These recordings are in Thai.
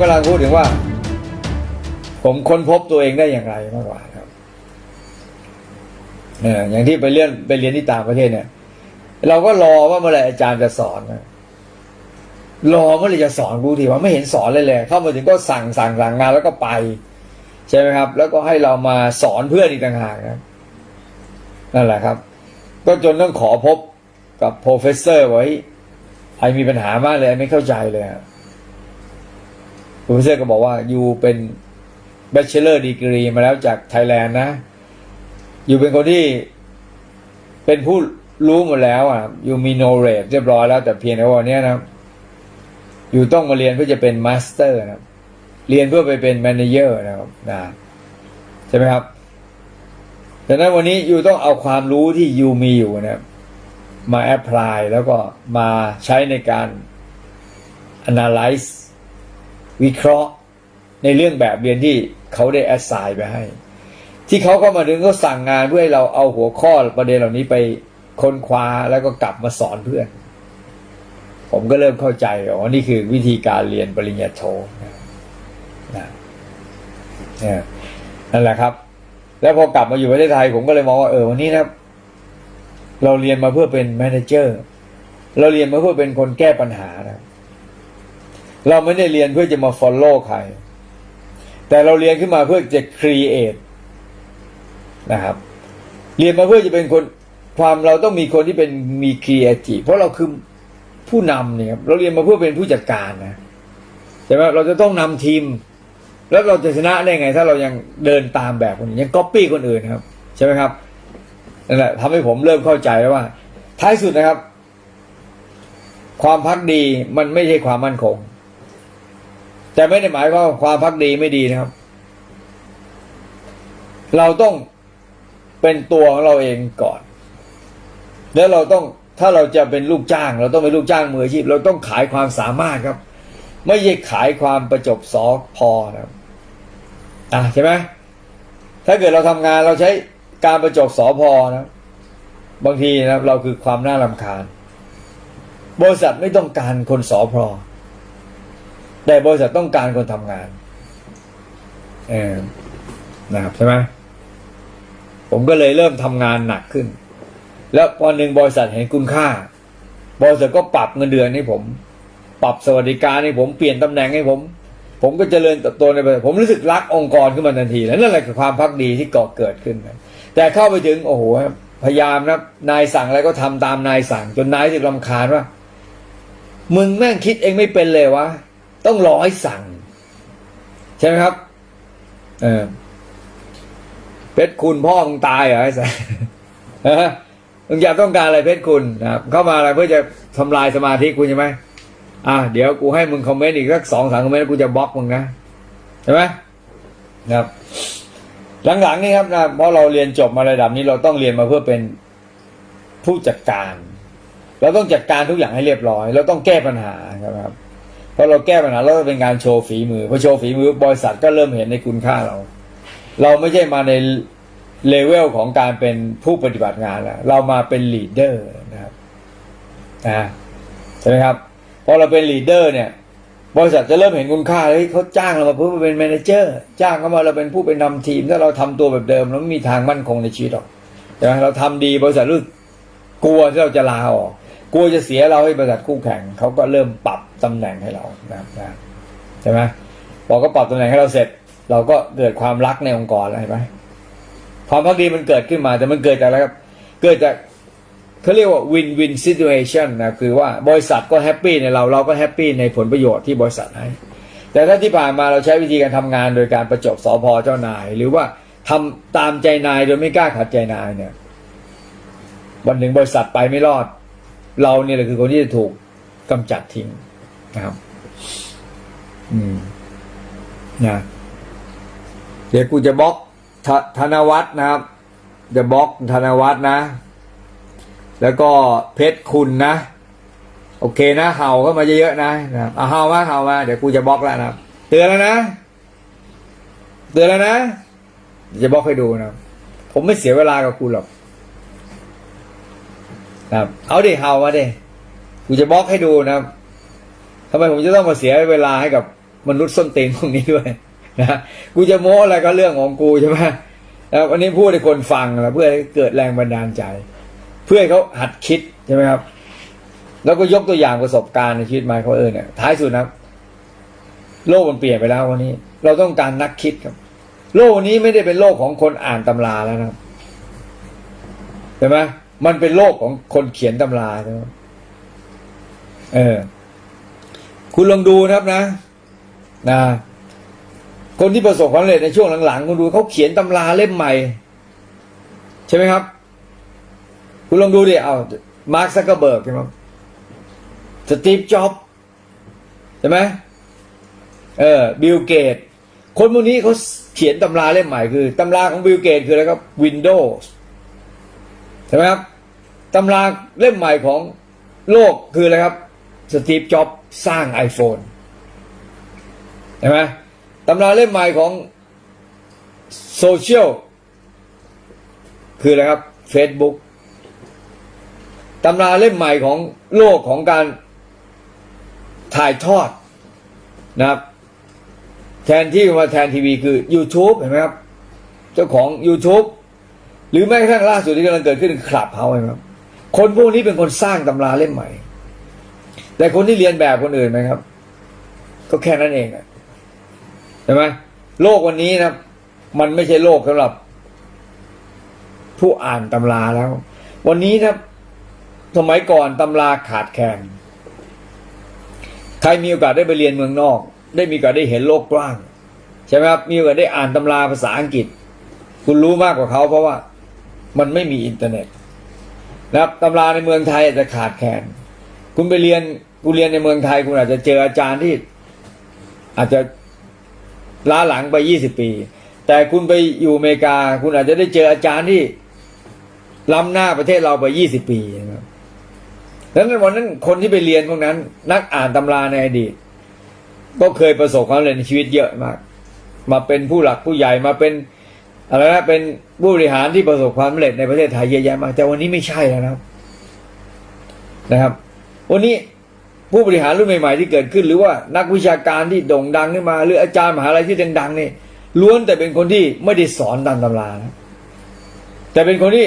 กำลังพูดถึงว่า ผมค้นพบตัวเองได้อย่างไรมากกว่าครับเอออย่างที่ไปเรียนไปเรียนที่ต่างประเทศเนี่ย เราก็รอว่าเมื่อไหร่อาจารย์จะสอนนะรอเมื่อไหร่จะสอนกูทีว่าไม่เห็นสอนเลยเลยเข้ามาถึงก็สั่งสั่งสั่งงานแล้วก็ไป ใช่ไหมครับ แล้วก็ให้เรามาสอนเพื่อนอีกต่างหากครับนั่นแหละครับ ก็จนต้องขอพบกับโปรเฟสเซอร์ไว้ไอมีปัญหามากเลยไอ้ไม่เข้าใจเลยครับ โปรเฟสเซอร์ก็บอกว่าอยู่เป็น b บ c h e l o r degree มาแล้วจากไทยแลนด์นะอยู่เป็นคนที่เป็นผู้รู้หมดแล้ว อะอยู่มี knowledge เรียบร้อยแล้วแต่เพียงแต่ว่าวันเนี้ยนะอยู่ต้องมาเรียนเพื่อจะเป็นมาสเตอร์นะเรียนเพื่อไปเป็นแมเนเจอร์นะครับนะใช่ไหมครับดังนั้นวันนี้อยู่ต้องเอาความรู้ที่ยูมีอยู่นะมาแอพพลายแล้วก็มาใช้ในการ analyze วิเคราะห์ในเรื่องแบบเรียนที่เขาได้แอสไซน์ไปให้ ที่เขาเข้ามาถึงเขาสั่งงานเพื่อให้เราเอาหัวข้อประเด็นเหล่านี้ไปค้นคว้าแล้วก็กลับมาสอนเพื่อน ผมก็เริ่มเข้าใจอ๋อนี่คือวิธีการเรียนปริญญาโทนะนะนั่นแหละครับ แล้วพอกลับมาอยู่ประเทศไทย ผมก็เลยมองว่าเออวันนี้นะครับเราเรียนมาเพื่อเป็นแมเนเจอร์เราเรียนมาเพื่อเป็นคนแก้ปัญหานะครับ เราไม่ได้เรียนเพื่อจะมา follow ใคร แต่เราเรียนขึ้นมาเพื่อจะ create นะครับ เรียนมาเพื่อจะเป็นคนความเราต้องมีคนที่เป็นมี creative เพราะเราคือผู้นำเนี่ยครับเราเรียนมาเพื่อเป็นผู้จัดการนะใช่ไหมเราจะต้องนำทีม แล้วเราจะชนะได้ไง ถ้าเรายังเดินตามแบบคนอื่นยัง copy คนอื่นครับ ใช่ไหมครับนั่นแหละทำให้ผมเริ่มเข้าใจแล้วว่า ท้ายสุดนะครับ ความพักดีมันไม่ใช่ความมั่นคง แต่ไม่ได้หมายว่าความพักดีไม่ดีนะครับ เราต้องเป็นตัวของเราเองก่อน แล้วเราต้องถ้าเราจะเป็นลูกจ้าง เราต้องเป็นลูกจ้างมืออาชีพ เราต้องขายความสามารถครับ ไม่ใช่ขายความประจบสอพอนะครับอะใช่ไหมถ้าเกิดเราทำงานเราใช้การประจบสอพอนะ บางทีนะครับ เราคือความน่ารำคาญ บริษัทไม่ต้องการคนสอพอ แต่บริษัทต้องการคนทำงานเออนะครับใช่ไหมผมก็เลยเริ่มทำงานหนักขึ้น แล้วพอหนึ่งบริษัทเห็นคุณค่า บริษัทก็ปรับเงินเดือนให้ผม ปรับสวัสดิการให้ผมเปลี่ยนตำแหน่งให้ผม ผมก็เจริญเติบโตในบริษัทผมรู้สึกรักองค์กรขึ้นมาทันที แล้วนั่นแหละคือความพักดีที่ก่อเกิดขึ้น แต่เข้าไปถึงโอ้โหพยายามนะนายสั่งอะไรก็ทำตามนายสั่ง จนนายรู้สึกรำคาญว่ามึงแม่งคิดเองไม่เป็นเลยวะ ต้องรอให้สั่ง ใช่ไหมครับ เออเพชรคุณพ่อมึงตายเหรอไอ้สัสฮะมึงอยากต้องการอะไรเพชรคุณนะครับเข้ามาอะไรเพื่อจะทำลายสมาธิคุณใช่ไหมอะเดี๋ยวกูให้มึงคอมเมนต์อีกสักสองสามคอมเมนต์กูจะบล็อกมึงนะใช่ไหมนะครับหลังๆนี่ครับนะเพราะเราเรียนจบมาระดับนี้เราต้องเรียนมาเพื่อเป็นผู้จัดการ เราต้องจัดการทุกอย่างให้เรียบร้อย เราต้องแก้ปัญหาครับ พราะเราแก้ปัญหาแล้วเป็นการโชว์ฝีมือพอโชว์ฝีมือบริษัทก็เริ่มเห็นในคุณค่าเรา เราไม่ใช่มาในเลเวลของการเป็นผู้ปฏิบัติงานแล้วเรามาเป็นลีดเดอร์นะครับนะใช่ไหมครับพอเราเป็นลีดเดอร์เนี่ย บริษัทจะเริ่มเห็นคุณค่าเฮ้ยเขาจ้างเรามาเพื่อมเป็นแมเนเจอร์จ้างเขามาเราเป็นผู้เป็นนำทีม ถ้าเราทำตัวแบบเดิมเราไม่มีทางมั่นคงในชีวิตหรอกใช่เราทำดีบริษัทรู้กลัวที่เราจะลาออกกลัวจะเสียเราให้บริษัทคู่แข่งเขาก็เริ่มปรับ ตำแหน่งให้เรานะครับนะใช่ไหมพอก็ปรับตำแหน่งให้เราเสร็จ เราก็เกิดความรักในองค์กรแล้วเห็นไหมความพักดีมันเกิดขึ้นมา แต่มันเกิดจากอะไรครับ เกิดจากเขาเรียกว่า win win situation นะคือว่าบริษัทก็แฮปปี้ในเราเราก็แฮปปี้ในผลประโยชน์ที่บริษัทให้แต่ถ้าที่ผ่านมาเราใช้วิธีการทำงานโดยการประจบสอพอเจ้านาย หรือว่าทำตามใจนายโดยไม่กล้าขัดใจนายเนี่ยวันหนึ่งบริษัทไปไม่รอด เราเนี่ยแหละคือคนที่จะถูกกำจัดทิ้ง นะครับ อืมนะเดี๋ยวกูจะบล็อกธธนวัฒน์นะครับ จะบล็อกธนวัฒน์นะ แล้วก็เพชรคุณนะ โอเคนะเห่าเข้ามาเยอะๆนะนะครับเอาเห่ามาเห่ามาเดี๋ยวกูจะบล็อกแล้วนะครับเตือนแล้วนะเตือนแล้วนะจะบล็อกให้ดูนะผมไม่เสียเวลากับคุณหรอกนะครับเอาดิเห่ามาดิกูจะบล็อกให้ดูนะครับ ทำไมผมจะต้องมาเสียเวลาให้กับมนุษย์ส้นตีนพวกนี้ด้วยนะกูจะโม้อะไรก็เรื่องของกูใช่ไหมแล้ววันนี้พูดให้คนฟังนะเพื่อให้เกิดแรงบันดาลใจ เพื่อให้เขาหัดคิดใช่ไหมครับ แล้วก็ยกตัวอย่างประสบการณ์ในชีวิตมาเขาเออเนี่ยท้ายสุดนะโลกมันเปลี่ยนไปแล้ววันนี้ เราต้องการนักคิดครับ โลกวันนี้ไม่ได้เป็นโลกของคนอ่านตำราแล้วนะใช่ไหมมันเป็นโลกของคนเขียนตำราใช่ไหมเออ คุณลองดูนะครับนะนะคนที่ประสบความสำเร็จในช่วงหลังๆคุณดูเขาเขียนตำราเล่มใหม่ ใช่ไหมครับ คุณลองดูดิเอามาร์คซักเกอร์เบิร์กใช่ไหมสตีฟจ็อบใช่ไหมเออบิลเกตคนพวกนี้เขาเขียนตำราเล่มใหม่คือตำราของบิลเกตคืออะไรครับ Windows ใช่ไหมครับตำราเล่มใหม่ของโลกคืออะไรครับสตีฟจ็อบ สร้าง iPhone ใช่ไหมตำราเล่มใหม่ของโซเชียลคืออะไรครับ Facebook ตำราเล่มใหม่ของโลกของการถ่ายทอดนะครับ แทนที่มาแทนทีวีคือ YouTube เห็นไหมครับ เจ้าของ YouTube หรือแม้กระทั่งล่าสุดที่กำลังเกิดขึ้นคลับเฮาส์ครับคนพวกนี้เป็นคนสร้างตำราเล่มใหม่ แต่คนที่เรียนแบบคนอื่นนะครับ ก็แค่นั้นเองใช่ไหมโลกวันนี้นะมันไม่ใช่โลกสำหรับ ผู้อ่านตำราแล้ว วันนี้นะสมัยก่อนตำราขาดแคลนใครมีโอกาสได้ไปเรียนเมืองนอก ได้มีโอกาสได้เห็นโลกกว้างใช่ไหมครับมีโอกาสได้อ่านตำราภาษาอังกฤษ คุณรู้มากกว่าเขาเพราะว่ามันไม่มีอินเทอร์เน็ตนะครับตำราในเมืองไทยอาจจะขาดแคลน คุณไปเรียนคุณเรียนในเมืองไทย คุณอาจจะเจออาจารย์ที่ อาจจะล้าหลังไปยี่สิบปี แต่คุณไปอยู่อเมริกา คุณอาจจะได้เจออาจารย์ที่ล้ำหน้าประเทศเราไปยี่สิบปีนะครับดังนั้นวันนั้นคนที่ไปเรียนพวกนั้น นักอ่านตำราในอดีต ก็เคยประสบความสำเร็จในชีวิตเยอะมาก มาเป็นผู้หลักผู้ใหญ่มาเป็นอะไรนะเป็นผู้บริหารที่ประสบความสำเร็จในประเทศไทยเยอะแยะมากแต่วันนี้ไม่ใช่แล้วนะครับนะครับ วันนี้ผู้บริหารรุ่นใหม่ ๆ ที่เกิดขึ้น หรือว่านักวิชาการที่โด่งดังขึ้นมา หรืออาจารย์มหาลัยที่ดังๆนี่ล้วนแต่เป็นคนที่ไม่ได้สอนตามตำรานะแต่เป็นคนที่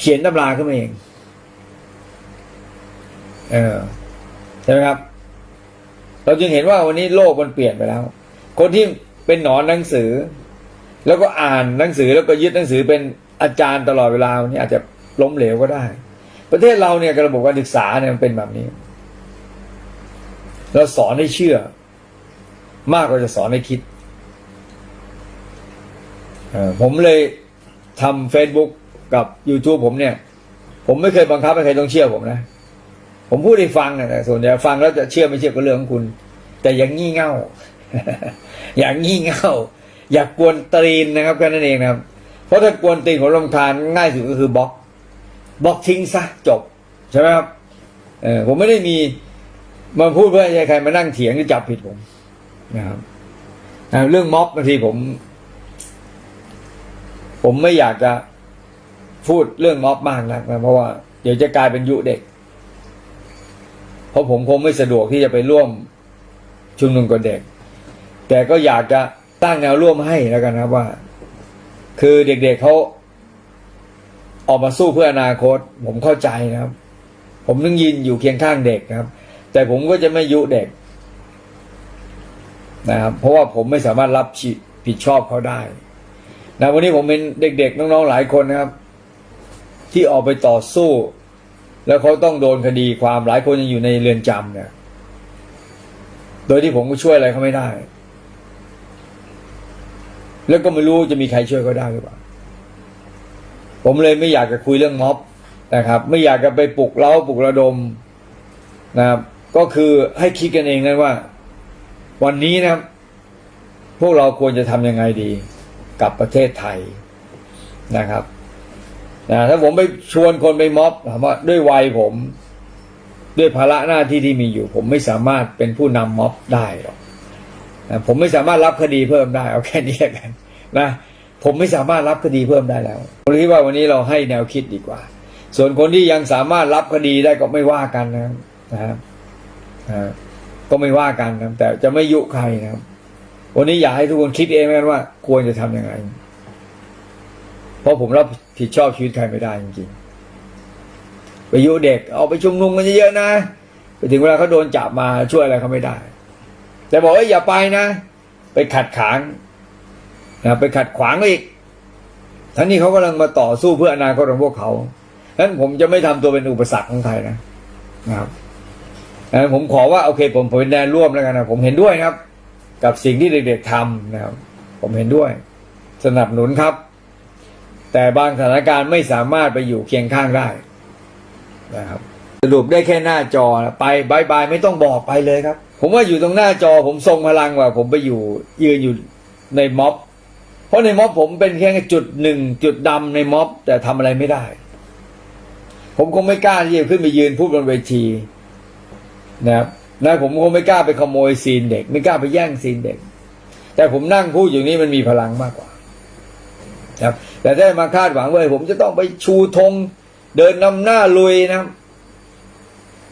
เขียนตำราขึ้นมาเองเออใช่ไหมครับ เราจึงเห็นว่าวันนี้โลกมันเปลี่ยนไปแล้ว คนที่เป็นหนอนหนังสือ แล้วก็อ่านหนังสือแล้วก็ยึดหนังสือเป็นอาจารย์ตลอดเวลาวันนี้อาจจะล้มเหลวก็ได้ ประเทศเราเนี่ยระบบการศึกษาเนี่ยมันเป็นแบบนี้ เราสอนให้เชื่อ มากกว่าจะสอนให้คิดผมเลยทำ Facebook กับ YouTube ผมเนี่ย ผมไม่เคยบังคับให้ใครต้องเชื่อผมนะ ผมพูดให้ฟังนะส่วนใหญ่ฟังแล้วจะเชื่อไม่เชื่อก็เรื่องของคุณ แต่อย่างงี่เง่า อย่างงี่เง่า อยากกวนตีนนะครับแค่นั้นเองนะครับ เพราะถ้ากวนตีนผมรำคาญง่ายสุดก็คือบล็อก บล็อกทิ้งซะจบใช่ไหมครับเออผมไม่ได้มีมาพูดเพื่อให้ใครมานั่งเถียงหรือจับผิดผมนะครับเรื่องม็อบบางทีผม ผมไม่อยากจะพูดเรื่องม็อบมากนักนะเพราะว่าเดี๋ยวจะกลายเป็นยุเด็ก เพราะผมคงไม่สะดวกที่จะไปร่วมชุมนุมกับเด็ก แต่ก็อยากจะตั้งแนวร่วมให้แล้วกันนะครับว่า คือเด็กๆเเขา ออกมาสู้เพื่ออนาคต ผมเข้าใจนะครับ ผมต้องยินอยู่เคียงข้างเด็กครับ แต่ผมก็จะไม่ยุเด็กนะครับเพราะว่าผมไม่สามารถรับผิดชอบเขาได้นะวันนี้ผมเป็นเด็กๆน้องๆหลายคนนะครับ ที่ออกไปต่อสู้ แล้วเขาต้องโดนคดีความหลายคนยังอยู่ในเรือนจำเนี่ย โดยที่ผมก็ช่วยอะไรเขาไม่ได้ แล้วก็ไม่รู้จะมีใครช่วยเขาได้หรือเปล่า ผมเลยไม่อยากจะคุยเรื่องม็อบนะครับ ไม่อยากจะไปปลุกเร้าปลุกระดมนะครับ ก็คือให้คิดกันเองนว่า วันนี้นะครับพวกเราควรจะทำยังไงดี กับประเทศไทยนะครับนะถ้าผมไปชวนคนไปม็อบถามว่าด้วยวัยผม ด้วยภาระหน้าที่ที่มีอยู่ ผมไม่สามารถเป็นผู้นำม็อบได้หรอกนะผมไม่สามารถรับคดีเพิ่มได้ เอาแค่นี้กันนะ ผมไม่สามารถรับคดีเพิ่มได้แล้วผมคิดว่าวันนี้เราให้แนวคิดดีกว่า ส่วนคนที่ยังสามารถรับคดีได้ก็ไม่ว่ากันนะครับนะครับก็ไม่ว่ากันครับแต่จะไม่ยุใครนะครับวันนี้อยากให้ทุกคนคิดเองวกันว่า ควรจะทำยังไง เพราะผมรับผิดชอบชีวิตใครไม่ได้จริงๆไปยุเด็กเอาไปชุมนุมกันเยอะๆนะไปถึงเวลาเขาโดนจับมาช่วยอะไรเขาไม่ได้ แต่บอกว่าอย่าไปนะ ไปขัดขาง นะไปขัดขวางอีกทั้งนี้เขากำลังมาต่อสู้เพื่ออนาคตของพวกเขาฉะนั้นผมจะไม่ทำตัวเป็นอุปสรรคของใครนะนะครับฉะนั้นผมขอว่าโอเคผมผมเป็นแดนร่วมแล้วกันนะผมเห็นด้วยครับ กับสิ่งที่เด็กๆทำนะครับ ผมเห็นด้วย สนับสนุนครับ แต่บางสถานการณ์ไม่สามารถไปอยู่เคียงข้างได้นะครับสรุปได้แค่หน้าจอไปบายบายไม่ต้องบอกไปเลยครับ ผมว่าอยู่ตรงหน้าจอผมทรงพลังกว่า ผมไปอยู่ยืนอยู่ในม็อบ เพราะในม็อบผมเป็นแค่จุดหนึ่งจุดดำในม็อบ แต่ทำอะไรไม่ได้ ผมคงไม่กล้าที่จะขึ้นไปยืนพูดบนเวทีนะครับนะผมคงไม่กล้าไปขโมยซีนเด็ก ไม่กล้าไปแย่งซีนเด็ก แต่ผมนั่งพูดอยู่นี้มันมีพลังมากกว่าครับ แต่ได้มาคาดหวังว่าผมจะต้องไปชูธงเดินนำหน้าลุยนะครับ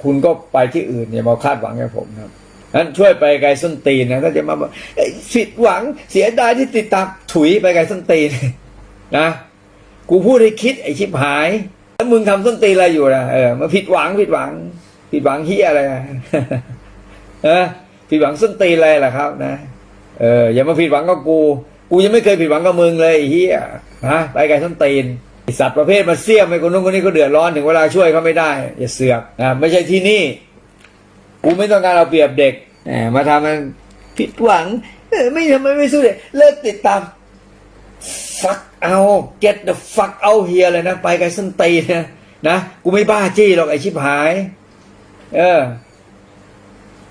คุณก็ไปที่อื่นอย่ามาคาดหวังกับผมนะครับ นั้นช่วยไปไกลส้นตีนนะถ้าจะมาบอกผิดหวังเสียดายที่ติดตามถุยไปไกลส้นตีนนะกูพูดให้คิดไอ้ชิบหาย แล้วมึงทำส้นตีนอะไรอยู่นะเออมาผิดหวังผิดหวัง ผิดหวังเฮียอะไรอะเออผิดหวังส้นตีนอะไรล่ะครับ นะเอออย่ามาผิดหวังกับกู กูยังไม่เคยผิดหวังกับมึงเลยเฮียฮะไปไกลส้นตีนสัตว์ประเภทมาเสี่ยมไอ้คนนู้นคนนี้ก็เดือดร้อนถึงเวลาช่วยเขาไม่ได้อย่าเสือกนะไม่ใช่ที่นี่ กูไม่ต้องการเอาเปรียบเด็กมาทำมันผิดหวังไม่ทำไมไม่สู้เด็กเลิกติดตาม fuck เอา get the fuck out here เลยนะ ไปไกลส้นตีนะนะ กูไม่บ้าจี้หรอกไอชิบหายเออ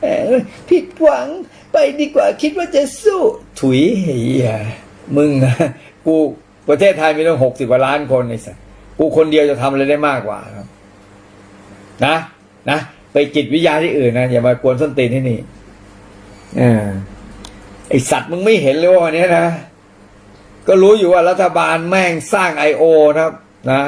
เออผิดหวังไปดีกว่าคิดว่าจะสู้ ถุยเฮียมึงอะกูประเทศไทยมีตั้งหกสิบกว่าล้านคนไอ้สัสกูคนเดียวจะทำอะไรได้มากกว่าครับ นะ นะ ไปจิตวิทยาที่อื่นนะอย่ามากวนส้นตีนที่นี่ออไอสัตว์มึงไม่เห็นเลยว่าวันนี้นะ ก็รู้อยู่ว่ารัฐบาลแม่งสร้างไอโอนะครับ นะ